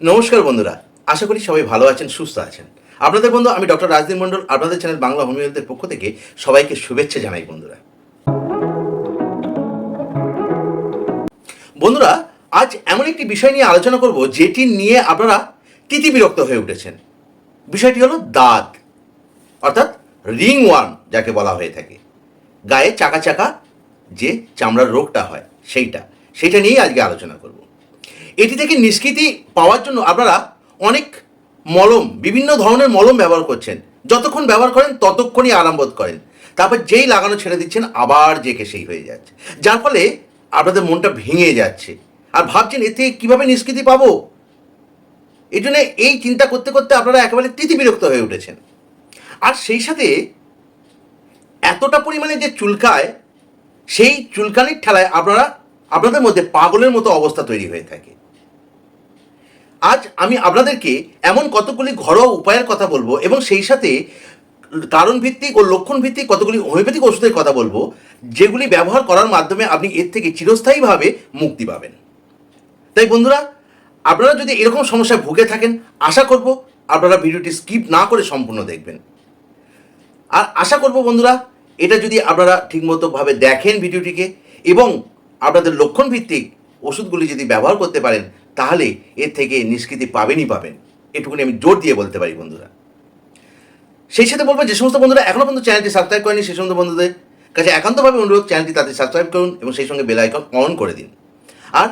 নমস্কার বন্ধুরা, আশা করি সবাই ভালো আছেন, সুস্থ আছেন। আপনাদের বন্ধু, আমি ডক্টর রাজদীপ মণ্ডল, আপনাদের চ্যানেল বাংলা হোমিওপ্যাথের পক্ষ থেকে সবাইকে শুভেচ্ছা জানাই বন্ধুরা। বন্ধুরা, আজ এমন একটি বিষয় নিয়ে আলোচনা করব, যেটি নিয়ে আপনারা তিতি বিরক্ত হয়ে উঠেছেন। বিষয়টি হলো দাঁত, অর্থাৎ রিং ওয়ার্ম যাকে বলা হয়ে থাকে। গায়ে চাকা চাকা যে চামড়ার রোগটা হয়, সেইটা। সেইটা নিয়েই আজকে আলোচনা করব। এটি থেকে নিষ্কৃতি পাওয়ার জন্য আপনারা অনেক মলম, বিভিন্ন ধরনের মলম ব্যবহার করছেন। যতক্ষণ ব্যবহার করেন, ততক্ষণই আরাম বোধ করেন। তারপর যেই লাগানো ছেড়ে দিচ্ছেন, আবার জেকে সেই হয়ে যাচ্ছে। যার ফলে আপনাদের মনটা ভেঙে যাচ্ছে। আর ভাবছেন, এতে কীভাবে নিষ্কৃতি পাবো? এই জন্য এই চিন্তা করতে করতে আপনারা একেবারে তিতি বিরক্ত হয়ে উঠেছেন। আর সেই সাথে এতটা পরিমাণে যে চুলকায়, সেই চুলকানির ঠেলায় আপনারা, আপনাদের মধ্যে পাগলের মতো অবস্থা তৈরি হয়ে থাকে। আজ আমি আপনাদেরকে এমন কতগুলি ঘরোয়া উপায়ের কথা বলব এবং সেই সাথে কারণ ভিত্তিক ও লক্ষণ ভিত্তিক কতগুলি হোমিওপ্যাথিক ওষুধের কথা বলব, যেগুলি ব্যবহার করার মাধ্যমে আপনি এর থেকে চিরস্থায়ীভাবে মুক্তি পাবেন। তাই বন্ধুরা, আপনারা যদি এরকম সমস্যায় ভুগে থাকেন, আশা করব আপনারা ভিডিওটি স্কিপ না করে সম্পূর্ণ দেখবেন। আর আশা করব বন্ধুরা, এটা যদি আপনারা ঠিকমতোভাবে দেখেন ভিডিওটিকে এবং আপনাদের লক্ষণ ভিত্তিক ওষুধগুলি যদি ব্যবহার করতে পারেন তাহলে এর থেকে নিষ্কৃতি পাবেনই পাবেন। এটুকুনি আমি জোর দিয়ে বলতে পারি বন্ধুরা। সেই সাথে বলব যে সমস্ত বন্ধুরা এখনও পর্যন্ত চ্যানেলটি সাবস্ক্রাইব করেনি, সেই সমস্ত বন্ধুদের কাছে একান্তভাবে অনুরোধ, চ্যানেলটি তাদের সাবস্ক্রাইব করুন এবং সেই সঙ্গে বেল আইকন অন করে দিন। আর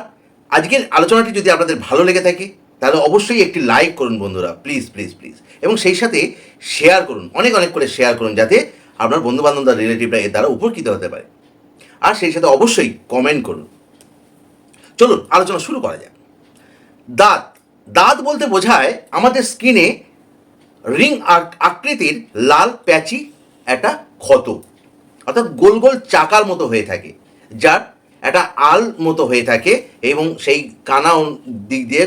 আজকের আলোচনাটি যদি আপনাদের ভালো লেগে থাকে, তাহলে অবশ্যই একটি লাইক করুন বন্ধুরা, প্লিজ প্লিজ প্লিজ। এবং সেই সাথে শেয়ার করুন, অনেক অনেক করে শেয়ার করুন যাতে আপনার বন্ধু বান্ধবরা রিলেটিভরা এর দ্বারা উপকৃত হতে পারে। আর সেই সাথে অবশ্যই কমেন্ট করুন। চলুন, আলোচনা শুরু করা যাক। দাঁত। দাঁত বলতে বোঝায় আমাদের স্কিনে রিং আকৃতির লাল প্যাচি একটা ক্ষত। অর্থাৎ গোল গোল চাকার মতো হয়ে থাকে, যার একটা আল মতো হয়ে থাকে এবং সেই কানা দিক দিয়ে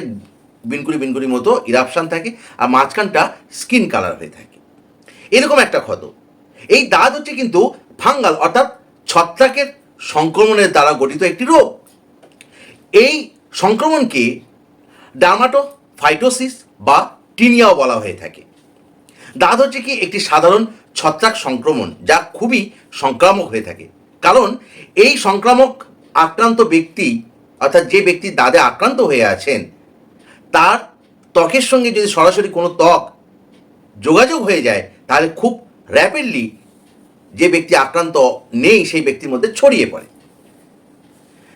বিনকুড়ি বিনকুড়ি মতো ইরাপশান থাকে আর মাঝখানটা স্কিন কালার হয়ে থাকে। এরকম একটা ক্ষত। এই দাঁত হচ্ছে কিন্তু ফাঙ্গাল অর্থাৎ ছত্রাকের সংক্রমণের দ্বারা গঠিত একটি রোগ। এই সংক্রমণকে ডার্মাটোফাইটোসিস বা টিনিয়াও বলা হয়ে থাকে। দাঁত হচ্ছে কি একটি সাধারণ ছত্রাক সংক্রমণ যা খুবই সংক্রামক হয়ে থাকে। কারণ এই সংক্রামক আক্রান্ত ব্যক্তি, অর্থাৎ যে ব্যক্তি দাঁতে আক্রান্ত হয়ে আছেন, তার ত্বকের সঙ্গে যদি সরাসরি কোনো ত্বক যোগাযোগ হয়ে যায়, তাহলে খুব র্যাপিডলি যে ব্যক্তি আক্রান্ত নেই, সেই ব্যক্তির মধ্যে ছড়িয়ে পড়ে।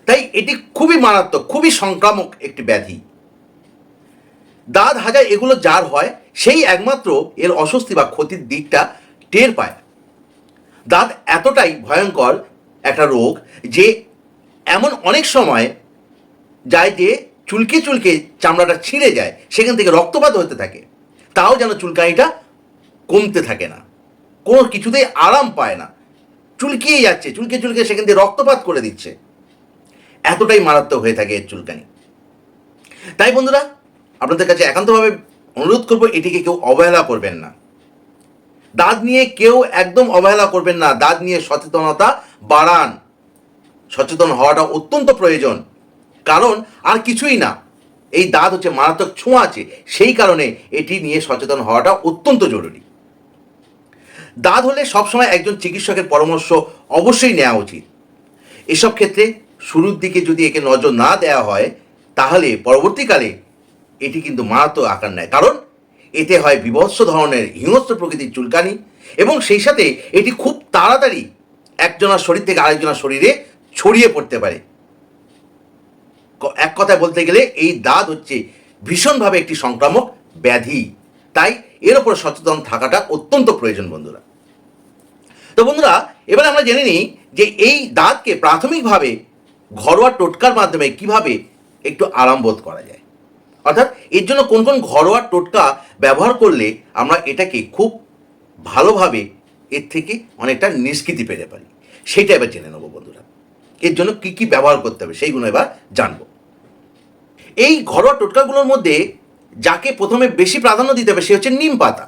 তাই এটি খুবই মারাত্মক, খুবই সংক্রামক একটি ব্যাধি। দাঁত হাজার এগুলো যার হয়, সেই একমাত্র এর অস্বস্তি বা ক্ষতির দিকটা টের পায়। দাঁত এতটাই ভয়ঙ্কর একটা রোগ যে এমন অনেক সময় যায় যে চুলকে চুলকে চামড়াটা ছিঁড়ে যায়, সেখান থেকে রক্তপাত হতে থাকে। তাও যেন চুলকানিটা কমতে থাকে না। কোনো কিছুতেই আরাম পায় না। চুলকিয়ে যাচ্ছে, চুলকে চুলকে সেখান থেকে রক্তপাত করে দিচ্ছে। এতটাই মারাত্মক হয়ে থাকে এর চুলকানি। তাই বন্ধুরা আপনাদের কাছে একান্তভাবে অনুরোধ করব, এটিকে কেউ অবহেলা করবেন না। দাঁত নিয়ে কেউ একদম অবহেলা করবেন না। দাঁত নিয়ে সচেতনতা বাড়ান। সচেতন হওয়াটা অত্যন্ত প্রয়োজন। কারণ আর কিছুই না। এই দাঁত হচ্ছে মারাত্মক ছোঁয়া আছে। সেই কারণে এটি নিয়ে সচেতন হওয়াটা অত্যন্ত জরুরি। দাঁত হলে সবসময় একজন চিকিৎসকের পরামর্শ অবশ্যই নেওয়া উচিত। এসব ক্ষেত্রে শুরুর দিকে যদি একে নজর না দেওয়া হয়, তাহলে পরবর্তীকালে এটি কিন্তু মারাত্মক আকার নেয়। কারণ এতে হয় বিভৎস ধরনের হিংস্র প্রকৃতির চুলকানি এবং সেই সাথে এটি খুব তাড়াতাড়ি একজনার শরীর থেকে আরেকজনার শরীরে ছড়িয়ে পড়তে পারে। এক কথায় বলতে গেলে এই দাঁত হচ্ছে ভীষণভাবে একটি সংক্রামক ব্যাধি। তাই এর ওপর সচেতন থাকাটা অত্যন্ত প্রয়োজন বন্ধুরা। তো বন্ধুরা, এবার আমরা জেনে নিই যে এই দাঁতকে প্রাথমিকভাবে ঘরোয়া টোটকার মাধ্যমে কীভাবে একটু আরাম বোধ করা যায়। অর্থাৎ এর জন্য কোন কোন ঘরোয়া টোটকা ব্যবহার করলে আমরা এটাকে খুব ভালোভাবে এর থেকে অনেকটা নিষ্কৃতি পেতে পারি? সেটা এবার জেনে নেব বন্ধুরা। এর জন্য কি কি ব্যবহার করতে হবে সেইগুলো এবার জানব। এই ঘরোয়া টোটকাগুলোর মধ্যে যাকে প্রথমে বেশি প্রাধান্য দিতে হবে সে হচ্ছে নিম পাতা।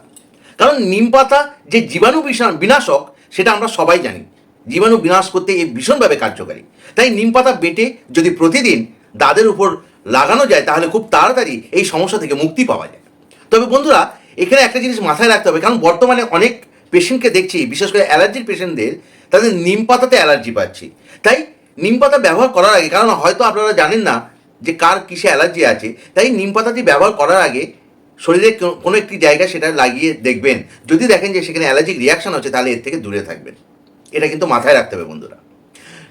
কারণ নিম পাতা যে জীবাণু বিনাশক, সেটা আমরা সবাই জানি। জীবাণু বিনাশ করতে এই ভীষণভাবে কার্যকারী। তাই নিম পাতা বেটে যদি প্রতিদিন দাঁতের উপর লাগানো যায় তাহলে খুব তাড়াতাড়ি এই সমস্যা থেকে মুক্তি পাওয়া যায়। তবে বন্ধুরা, এখানে একটা জিনিস মাথায় রাখতে হবে, কারণ বর্তমানে অনেক পেশেন্টকে দেখছি, বিশেষ করে অ্যালার্জির পেশেন্টদের তাদের নিম পাতাতে অ্যালার্জি পাচ্ছি। তাই নিম পাতা ব্যবহার করার আগে, কারণ হয়তো আপনারা জানেন না যে কার কিসে অ্যালার্জি আছে, তাই নিম পাতাটি ব্যবহার করার আগে শরীরে কোনো একটি জায়গায় সেটা লাগিয়ে দেখবেন। যদি দেখেন যে সেখানে অ্যালার্জিক রিয়াকশন হচ্ছে, তাহলে এর থেকে দূরে থাকবেন। এটা কিন্তু মাথায় রাখতে হবে বন্ধুরা।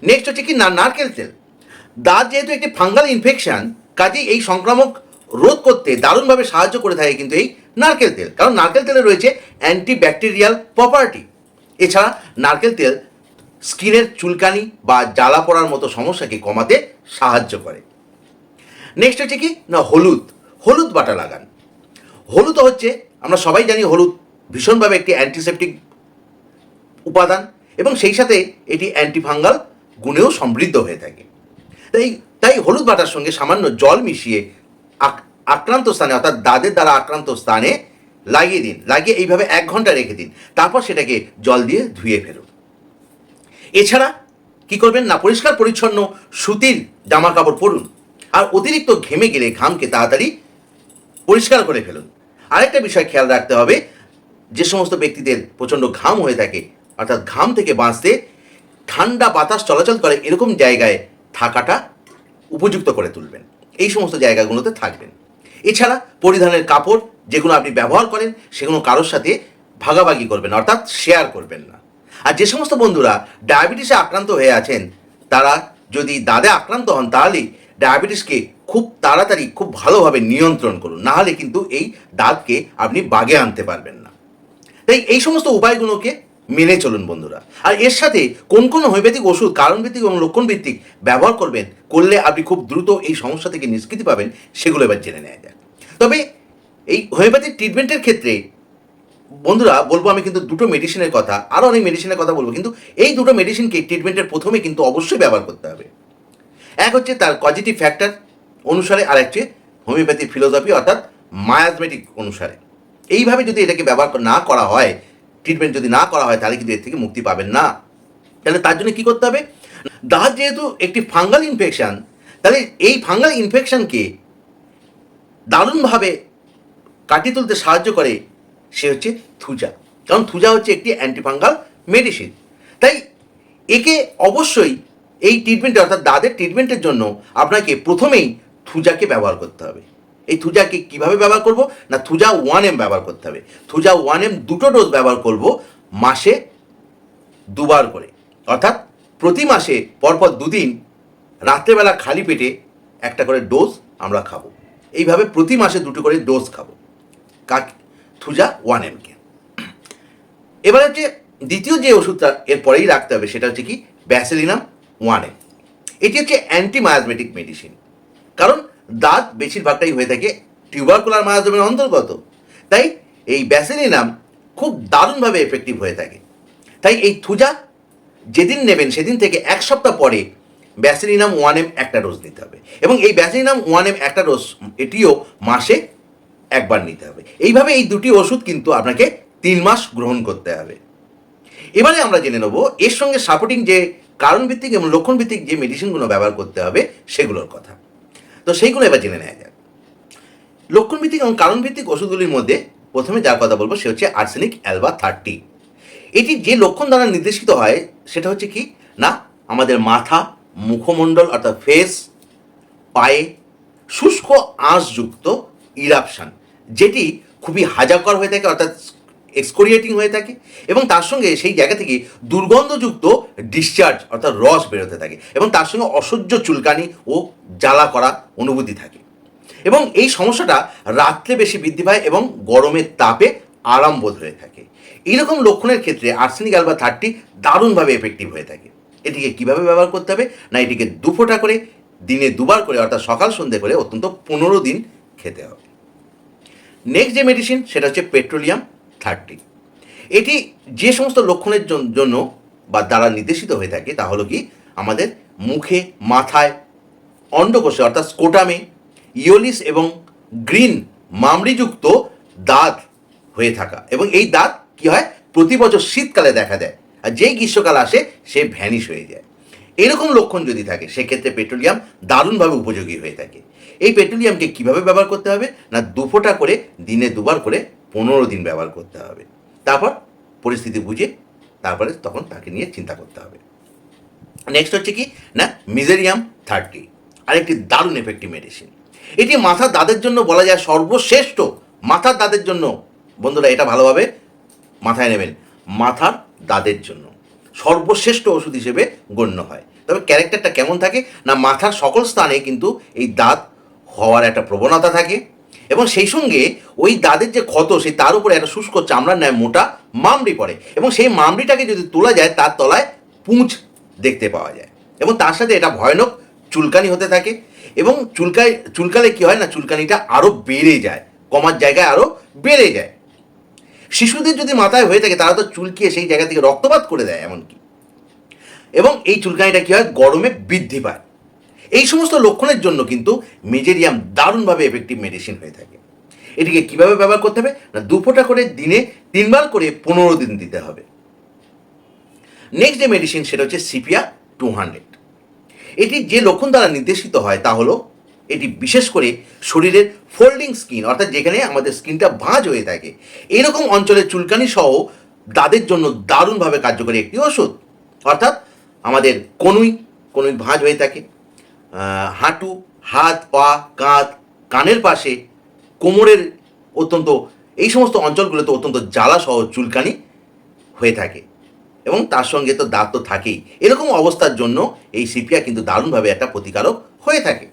নেক্সট হচ্ছে কি? না, নারকেল তেল। দাঁত যেহেতু একটি ফাঙ্গাল ইনফেকশন কাজেই এই সংক্রামক রোধ করতে দারুণভাবে সাহায্য করে থাকে কিন্তু এই নারকেল তেল। কারণ নারকেল তেলে রয়েছে অ্যান্টিব্যাকটেরিয়াল প্রপার্টি এছাড়া নারকেল তেল স্কিনের চুলকানি বা জ্বালা পড়ার মতো সমস্যাকে কমাতে সাহায্য করে। নেক্সট হচ্ছে কি? না, হলুদ। হলুদ বাটা লাগান। হলুদ হচ্ছে, আমরা সবাই জানি হলুদ ভীষণভাবে একটি অ্যান্টিসেপটিক উপাদান এবং সেই সাথে এটি অ্যান্টিফাঙ্গাল গুণেও সমৃদ্ধ হয়ে থাকে। তাই তাই হলুদ বাটার সঙ্গে সামান্য জল মিশিয়ে আক- আক্রান্ত স্থানে, অর্থাৎ দাঁতের দ্বারা আক্রান্ত স্থানে লাগিয়ে দিন। লাগিয়ে এইভাবে এক ঘণ্টা রেখে দিন। তারপর সেটাকে জল দিয়ে ধুয়ে ফেলুন। এছাড়া কি করবেন না, পরিষ্কার পরিচ্ছন্ন সুতির জামা কাপড় পরুন। আর অতিরিক্ত ঘেমে গেলে ঘামকে তাড়াতাড়ি পরিষ্কার করে ফেলুন। আরেকটা বিষয় খেয়াল রাখতে হবে, যে সমস্ত ব্যক্তিদের প্রচণ্ড ঘাম হয়ে থাকে, অর্থাৎ ঘাম থেকে বাঁচতে ঠান্ডা বাতাস চলাচল করে এরকম জায়গায় থাকাটা উপযুক্ত করে তুলবেন। এই সমস্ত জায়গাগুলোতে থাকবেন। এছাড়া পরিধানের কাপড় যেগুলো আপনি ব্যবহার করেন, সেগুলো কারোর সাথে ভাগাভাগি করবেন, অর্থাৎ শেয়ার করবেন না। আর যে সমস্ত বন্ধুরা ডায়াবেটিসে আক্রান্ত হয়ে আছেন, তারা যদি দাদে আক্রান্ত হন তাহলেই ডায়াবেটিসকে খুব তাড়াতাড়ি, খুব ভালোভাবে নিয়ন্ত্রণ করুন। নাহলে কিন্তু এই দাঁতকে আপনি বাগে আনতে পারবেন না। তাই এই সমস্ত উপায়গুলোকে মেনে চলুন বন্ধুরা। আর এর সাথে কোন কোন হোমিওপ্যাথিক ওষুধ, কারণভিত্তিক এবং লক্ষণভিত্তিক ব্যবহার করবেন, করলে আপনি খুব দ্রুত এই সমস্যা থেকে নিষ্কৃতি পাবেন, সেগুলো এবার জেনে নেওয়া যাক। তবে এই হোমিওপ্যাথিক ট্রিটমেন্টের ক্ষেত্রে বন্ধুরা, বলব আমি কিন্তু দুটো মেডিসিনের কথা আরও অনেক মেডিসিনের কথা বলব, কিন্তু এই দুটো মেডিসিনকে ট্রিটমেন্টের প্রথমে কিন্তু অবশ্যই ব্যবহার করতে হবে। এক হচ্ছে তার পজিটিভ ফ্যাক্টর অনুসারে, আর একটি হোমিওপ্যাথি ফিলোসফি অর্থাৎ মায়াজমেটিক অনুসারে। এইভাবে যদি এটাকে ব্যবহার না করা হয় ট্রিটমেন্ট যদি না করা হয়, তাহলে কিন্তু এর থেকে মুক্তি পাবেন না। তাহলে তার জন্য কী করতে হবে? দাঁত যেহেতু একটি ফাঙ্গাল ইনফেকশন তাহলে এই ফাঙ্গাল ইনফেকশনকে দারুণভাবে কাটিয়ে তুলতে সাহায্য করে, সে হচ্ছে থুজা। কারণ থুজা হচ্ছে একটি অ্যান্টিফাঙ্গাল মেডিসিন তাই একে অবশ্যই এই ট্রিটমেন্টে অর্থাৎ দাঁতের ট্রিটমেন্টের জন্য আপনাকে প্রথমেই থুজাকে ব্যবহার করতে হবে। এই থুজাকে কীভাবে ব্যবহার করব? না থুজা ওয়ান এম ব্যবহার করতে হবে। থুজা ওয়ান এম দুটো ডোজ ব্যবহার করব মাসে দুবার করে। অর্থাৎ প্রতি মাসে পরপর দুদিন রাত্রেবেলা খালি পেটে একটা করে ডোজ আমরা খাব। এইভাবে প্রতি মাসে দুটো করে ডোজ খাব। কাক থুজা ওয়ান এমকে এবার হচ্ছে দ্বিতীয় যে ওষুধটা এর পরেই রাখতে হবে সেটা হচ্ছে কি ব্যাসেলিনাম ওয়ান এম এটি হচ্ছে অ্যান্টিমায়াজমেটিক মেডিসিন কারণ দাঁত বেশিরভাগটাই হয়ে থাকে টিউবারকুলার মায়াজমের অন্তর্গত। তাই এই ব্যাসেলিনাম খুব দারুণভাবে এফেক্টিভ হয়ে থাকে। তাই এই থুজা যেদিন নেবেন সেদিন থেকে এক সপ্তাহ পরে ব্যাসিলিনাম ওয়ান এম একটা ডোজ নিতে হবে। এবং এই ব্যাসিলিনাম ওয়ান এম একটা ডোজ এটিও মাসে একবার নিতে হবে। এইভাবে এই দুটি ওষুধ কিন্তু আপনাকে তিন মাস গ্রহণ করতে হবে। এবারে আমরা জেনে নেব, এর সঙ্গে সাপোর্টিং যে কারণভিত্তিক এবং লক্ষণভিত্তিক যে মেডিসিনগুলো ব্যবহার করতে হবে, সেগুলোর কথা। তো সেইগুলো এবার জেনে নেওয়া যাক। লক্ষণভিত্তিক এবং কারণভিত্তিক ওষুধগুলির মধ্যে প্রথমে যার কথা বলব, সে হচ্ছে আর্সেনিক অ্যালবা থার্টি এটি যে লক্ষণ দ্বারা নির্দেশিত হয়, সেটা হচ্ছে কি? না, আমাদের মাথা, মুখমণ্ডল অর্থাৎ ফেস পায়ে শুষ্ক আঁশযুক্ত ইরাপশান যেটি খুবই হাজাকর হয়ে থাকে, অর্থাৎ এক্সকোরিয়েটিং হয়ে থাকে এবং তার সঙ্গে সেই জায়গা থেকে দুর্গন্ধযুক্ত ডিসচার্জ অর্থাৎ রস বেরোতে থাকে এবং তার সঙ্গে অসহ্য চুলকানি ও জ্বালা করা অনুভূতি থাকে। এবং এই সমস্যাটা রাত্রে বেশি বৃদ্ধি পায় এবং গরমের তাপে আরাম বোধ হয়ে থাকে। এইরকম লক্ষণের ক্ষেত্রে আর্সেনিক আলবা থার্টি দারুণভাবে এফেক্টিভ হয়ে থাকে। এটিকে কীভাবে ব্যবহার করতে হবে? না, এটিকে দু ফোঁটা করে, দিনে দুবার করে, অর্থাৎ সকাল সন্ধে করে, অত্যন্ত পনেরো দিন খেতে হবে। নেক্সট যে মেডিসিন সেটা হচ্ছে পেট্রোলিয়াম থার্টি। এটি যে সমস্ত লক্ষণের জন্য বা দ্বারা নির্দেশিত হয়ে থাকে তা হলো কি? আমাদের মুখে, মাথায়, অন্ডকোষে অর্থাৎ স্কোটামে ইওলিস এবং গ্রিন মামড়িযুক্ত দাঁত হয়ে থাকা। এবং এই দাঁত কি হয়? প্রতি বছর শীতকালে দেখা দেয়। আর যেই গ্রীষ্মকাল আসে, সে ভ্যানিশ হয়ে যায়। এরকম লক্ষণ যদি থাকে, সেক্ষেত্রে পেট্রোলিয়াম দারুণভাবে উপযোগী হয়ে থাকে। এই পেট্রোলিয়ামকে কীভাবে ব্যবহার করতে হবে? না দু ফোঁটা করে, দিনে দুবার করে পনেরো দিন ব্যবহার করতে হবে। তারপর পরিস্থিতি বুঝে তারপরে তখন তাকে নিয়ে চিন্তা করতে হবে। নেক্সট হচ্ছে কি? না মিজেরিয়াম থার্টি আরেকটি দারুণ এফেক্টিভ মেডিসিন এটি মাথার দাঁতের জন্য বলা যায় সর্বশ্রেষ্ঠ। মাথার দাঁতের জন্য। বন্ধুরা, এটা ভালোভাবে মাথায় নেবেন। মাথার দাঁতের জন্য। সর্বশ্রেষ্ঠ ওষুধ হিসেবে গণ্য হয়। তবে ক্যারেক্টারটা কেমন থাকে? না, মাথার সকল স্থানে কিন্তু এই দাঁত হওয়ার একটা প্রবণতা থাকে। এবং সেই সঙ্গে ওই দাঁতের যে ক্ষত সেই তার উপরে একটা শুষ্ক চামড়ার ন্যায় মোটা মামড়ি পড়ে এবং সেই মামড়িটাকে যদি তোলা যায়, তার তলায় পুঁজ দেখতে পাওয়া যায় এবং তার সাথে এটা ভয়ানক চুলকানি হতে থাকে এবং চুলকায়, চুলকালে কি হয় না, চুলকানিটা আরও বেড়ে যায়, কমার জায়গায় আরও বেড়ে যায়। শিশুদের যদি মাথায় হয়ে থাকে, তারা তো চুলকিয়ে সেই জায়গা থেকে রক্তপাত করে দেয় এমনকি। এবং এই চুলকানিটা কী হয়, গরমে বৃদ্ধি পায়। এই সমস্ত লক্ষণের জন্য কিন্তু মেজেরিয়াম দারুণভাবে এফেক্টিভ মেডিসিন হয়ে থাকে। এটিকে কীভাবে ব্যবহার করতে হবে? না, দু ফোঁটা করে দিনে তিনবার করে পনেরো দিন দিতে হবে। নেক্সট যে মেডিসিন সেটা হচ্ছে সিপিয়া টু হান্ড্রেড এটি যে লক্ষণ দ্বারা নির্দেশিত হয় তা হলো, এটি বিশেষ করে শরীরের ফোল্ডিং স্কিন অর্থাৎ যেখানে আমাদের স্কিনটা ভাঁজ হয়ে থাকে, এরকম অঞ্চলে চুলকানি সহ দাঁতের জন্য দারুণভাবে কার্যকরী একটি ওষুধ। অর্থাৎ আমাদের কনুই কনুই ভাঁজ হয়ে থাকে হাঁটু, হাত, পা, কাঁধ, কানের পাশে, কোমরের অত্যন্ত, এই সমস্ত অঞ্চলগুলোতে অত্যন্ত জ্বালা সহ চুলকানি হয়ে থাকে। এবং তার সঙ্গে তো দাঁত তো থাকেই। এরকম অবস্থার জন্য এই সিপিয়া কিন্তু দারুণভাবে একটা প্রতিকারক হয়ে থাকে।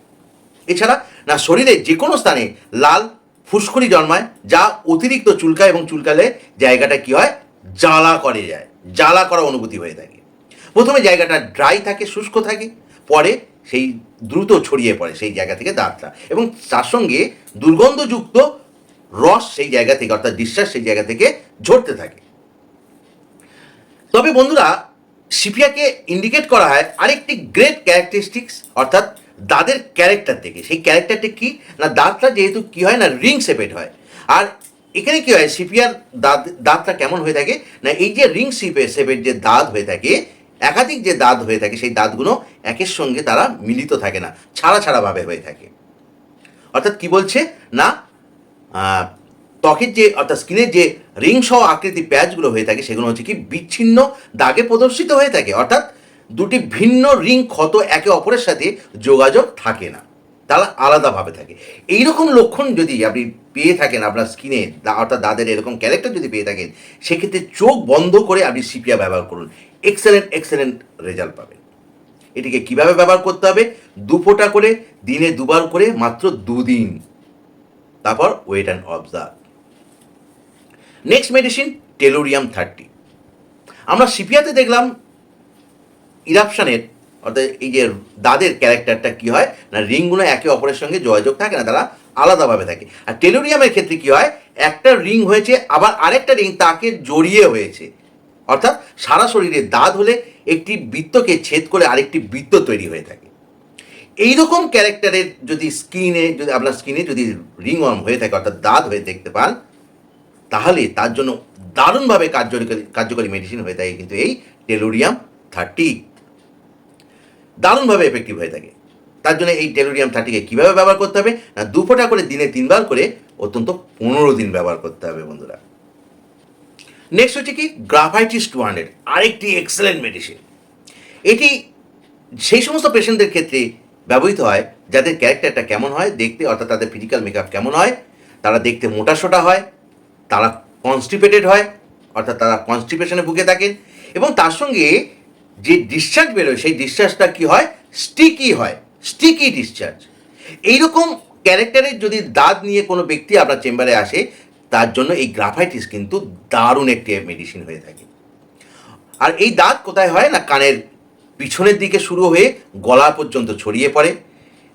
এছাড়া, না, শরীরে যে কোনো স্থানে লাল ফুসকুড়ি জন্মায়, যা অতিরিক্ত চুলকায় এবং চুলকালে জায়গাটা কি হয়? জ্বালা করে যায়। জ্বালা করা অনুভূতি হয়ে থাকে। প্রথমে জায়গাটা ড্রাই থাকে, শুষ্ক থাকে, পরে সেই দ্রুত ছড়িয়ে পড়ে সেই জায়গা থেকে দাঁতটা। এবং তার সঙ্গে দুর্গন্ধযুক্ত রস সেই জায়গা থেকে, অর্থাৎ ডিসচার্জ সেই জায়গা থেকে ঝরতে থাকে। তবে বন্ধুরা সিপিয়াকে ইন্ডিকেট করা হয় আরেকটি গ্রেট ক্যারেক্টারিস্টিক্স অর্থাৎ দাঁতের ক্যারেক্টার থেকে। সেই ক্যারেক্টারটি কি? না, দাঁতটা যেহেতু কি হয় না রিং শেপেড হয়। আর এখানে কি হয়? সিপিয়ার দাঁত, দাঁতটা কেমন হয়ে থাকে? না, এই যে রিং শেপের শেপের যে দাঁত হয়ে থাকে একাধিক যে দাঁত হয়ে থাকে, সেই দাঁতগুলো একের সঙ্গে তারা মিলিত থাকে না, ছাড়া ছাড়াভাবে হয়ে থাকে। অর্থাৎ কি বলছে? না ত্বকের যে, অর্থাৎ স্কিনের যে রিং সহ আকৃতি প্যাচগুলো হয়ে থাকে, সেগুলো হচ্ছে কি বিচ্ছিন্ন, দাগে প্রদর্শিত হয়ে থাকে। অর্থাৎ দুটি ভিন্ন রিং ক্ষত একে অপরের সাথে যোগাযোগ থাকে না। তারা আলাদাভাবে থাকে। এইরকম লক্ষণ যদি আপনি পেয়ে থাকেন আপনার স্কিনে অর্থাৎ দাঁতের এরকম ক্যারেক্টার যদি পেয়ে থাকেন, সেক্ষেত্রে চোখ বন্ধ করে আপনি সিপিয়া ব্যবহার করুন। এক্সেলেন্ট এক্সেলেন্ট রেজাল্ট পাবেন। এটিকে কীভাবে ব্যবহার করতে হবে? দু ফোঁটা করে, দিনে দুবার করে, মাত্র দুদিন। তারপর wait and observe next medicine tellurium thirty আমরা সিপিয়াতে দেখলাম ইরাপশানের অর্থাৎ এই যে দাদের ক্যারেক্টারটা কি হয় না, রিংগুলো একে অপরের সঙ্গে যোগাযোগ থাকে না, তারা আলাদাভাবে থাকে। আর টেলোরিয়ামের ক্ষেত্রে কি হয়, একটা রিং হয়েছে, আবার আরেকটা রিং তাকে জড়িয়ে হয়েছে। অর্থাৎ সারা শরীরে দাঁত হলে একটি বৃত্তকে ছেদ করে আরেকটি বৃত্ত তৈরি হয়ে থাকে। এইরকম ক্যারেক্টারের যদি স্কিনে, যদি আপনার স্কিনে যদি রিং ওয়ার্ম হয়ে থাকে, অর্থাৎ দাঁত হয়ে দেখতে পান, তাহলে তার জন্য দারুণভাবে কার্যকরী কার্যকরী মেডিসিন হয়ে থাকে কিন্তু এই টেলোরিয়াম থার্টি দারুণভাবে এফেক্টিভ হয়ে থাকে। তার জন্য এই টেলোরিয়াম থার্টিকে কীভাবে ব্যবহার করতে হবে? না, দু ফোঁটা করে দিনে তিনবার করে অত্যন্ত পনেরো দিন ব্যবহার করতে হবে বন্ধুরা। নেক্সট হচ্ছে কি? গ্রাফাইটিস টু হান্ড্রেড আরেকটি এক্সেলেন্ট মেডিসিন এটি সেই সমস্ত পেশেন্টদের ক্ষেত্রে ব্যবহৃত হয়, যাদের ক্যারেক্টারটা কেমন হয়, দেখতে অর্থাৎ তাদের ফিজিক্যাল মেকআপ কেমন হয়, তারা দেখতে মোটাসোটা হয়, তারা কনস্টিপেটেড হয়, অর্থাৎ তারা কনস্টিপেশনে ভুগে থাকেন, এবং তার সঙ্গে যে ডিসচার্জ বেরোয়, সেই ডিসচার্জটা কি হয়? স্টিকি হয়। স্টিকি ডিসচার্জ এইরকম ক্যারেক্টারের যদি দাঁত নিয়ে কোনো ব্যক্তি আপনার চেম্বারে আসে, তার জন্য এই গ্রাফাইটিস কিন্তু দারুণ একটি মেডিসিন হয়ে থাকে। আর এই দাঁত কোথায় হয় না, কানের পিছনের দিকে শুরু হয়ে গলা পর্যন্ত ছড়িয়ে পড়ে।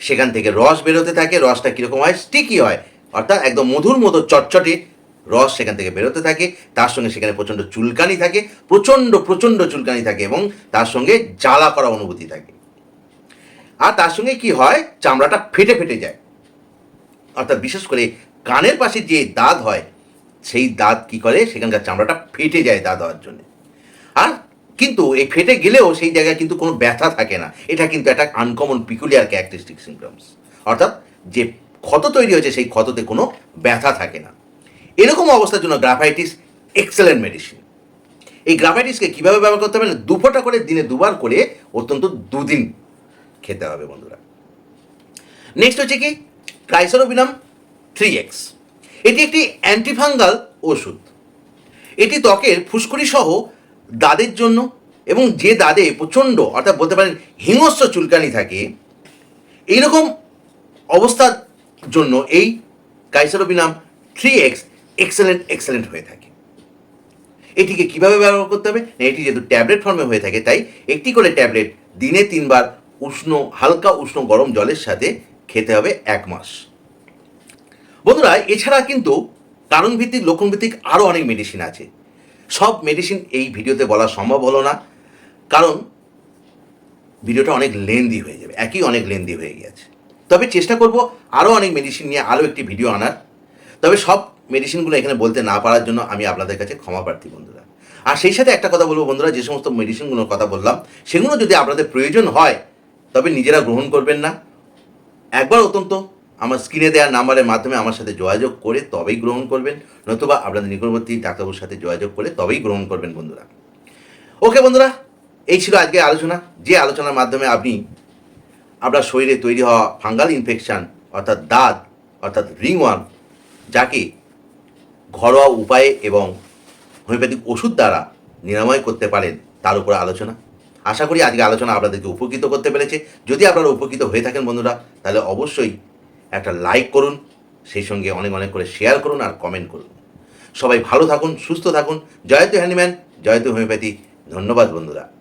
সেখান থেকে রস বেরোতে থাকে, রসটা কীরকম হয়? স্টিকি হয়। অর্থাৎ একদম মধুর মতো চটচটে রস সেখান থেকে বেরোতে থাকে, তার সঙ্গে সেখানে প্রচণ্ড চুলকানি থাকে, প্রচণ্ড প্রচণ্ড চুলকানি থাকে এবং তার সঙ্গে জ্বালা করা অনুভূতি থাকে। আর তার সঙ্গে কি হয়? চামড়াটা ফেটে ফেটে যায়। অর্থাৎ বিশেষ করে কানের পাশে যে দাঁত হয়, সেই দাঁত কি করে? সেখানকার চামড়াটা ফেটে যায় দাঁত হওয়ার জন্য। আর কিন্তু এই ফেটে গেলেও সেই জায়গায় কিন্তু কোনো ব্যথা থাকে না। এটা কিন্তু একটা আনকমন পিকুলিয়ার ক্যারেক্টারিস্টিক সিমটমস অর্থাৎ যে ক্ষত তৈরি হয়েছে, সেই ক্ষততে কোনো ব্যথা থাকে না। এরকম অবস্থার জন্য গ্রাফাইটিস এক্সেলেন্ট মেডিসিন এই গ্রাফাইটিসকে কীভাবে ব্যবহার করতে হবে না দু করে দিনে দুবার করে অত্যন্ত দুদিন খেতে হবে বন্ধুরা। নেক্সট হচ্ছে কি? ট্রাইসোরোবিনাম থ্রি এক্স এটি একটি অ্যান্টিফাঙ্গাল ওষুধ। এটি ত্বকের ফুসকুড়ি সহ দাদের জন্য এবং যে দাদে প্রচণ্ড, অর্থাৎ বলতে পারেন হিংস্র চুলকানি থাকে, এইরকম অবস্থার জন্য এই chrysarobinum three X excellent excellent হয়ে থাকে। এটিকে কীভাবে ব্যবহার করতে হবে? না, এটি যেহেতু ট্যাবলেট ফর্মে হয়ে থাকে, তাই একটি করে ট্যাবলেট দিনে তিনবার উষ্ণ, হালকা উষ্ণ গরম জলের সাথে খেতে হবে এক মাস। বন্ধুরা, এছাড়া কিন্তু কারণভিত্তিক, লক্ষণভিত্তিক আরও অনেক মেডিসিন আছে। সব মেডিসিন এই ভিডিওতে বলা সম্ভব হলো না, কারণ ভিডিওটা অনেক লেন্দি হয়ে যাবে, একই অনেক লেন্দি হয়ে গেছে তবে চেষ্টা করব আরও অনেক মেডিসিন নিয়ে আরও একটি ভিডিও আনার। তবে সব মেডিসিনগুলো এখানে বলতে না পারার জন্য আমি আপনাদের কাছে ক্ষমা প্রার্থী, বন্ধুরা। আর সেই সাথে একটা কথা বলব, বন্ধুরা, যে সমস্ত মেডিসিনগুলোর কথা বললাম, সেগুলো যদি আপনাদের প্রয়োজন হয়, তবে নিজেরা গ্রহণ করবেন না। একবার অত্যন্ত আমার স্ক্রিনে দেওয়ার নাম্বারের মাধ্যমে আমার সাথে যোগাযোগ করে তবেই গ্রহণ করবেন, নতুবা আপনাদের নিকটবর্তী ডাক্তারবাবুর সাথে যোগাযোগ করে তবেই গ্রহণ করবেন, বন্ধুরা। ওকে, বন্ধুরা, এই ছিল আজকে আলোচনা। যে আলোচনার মাধ্যমে আপনি আপনার শরীরে তৈরি হওয়া ফাঙ্গাল ইনফেকশান অর্থাৎ দাঁত, অর্থাৎ রিং রিংওয়ার্ম যাকে ঘরোয়া উপায়ে এবং হোমিওপ্যাথিক ওষুধ দ্বারা নিরাময় করতে পারেন তার উপরে আলোচনা। আশা করি আজকে আলোচনা আপনাদেরকে উপকৃত করতে পেরেছে। যদি আপনারা উপকৃত হয়ে থাকেন বন্ধুরা, তাহলে অবশ্যই একটা লাইক করুন, সেই সঙ্গে অনেক অনেক করে শেয়ার করুন আর কমেন্ট করুন। সবাই ভালো থাকুন, সুস্থ থাকুন। জয়তু হ্যান্ডিম্যান জয়তু হোমিওপ্যাথি। ধন্যবাদ বন্ধুরা।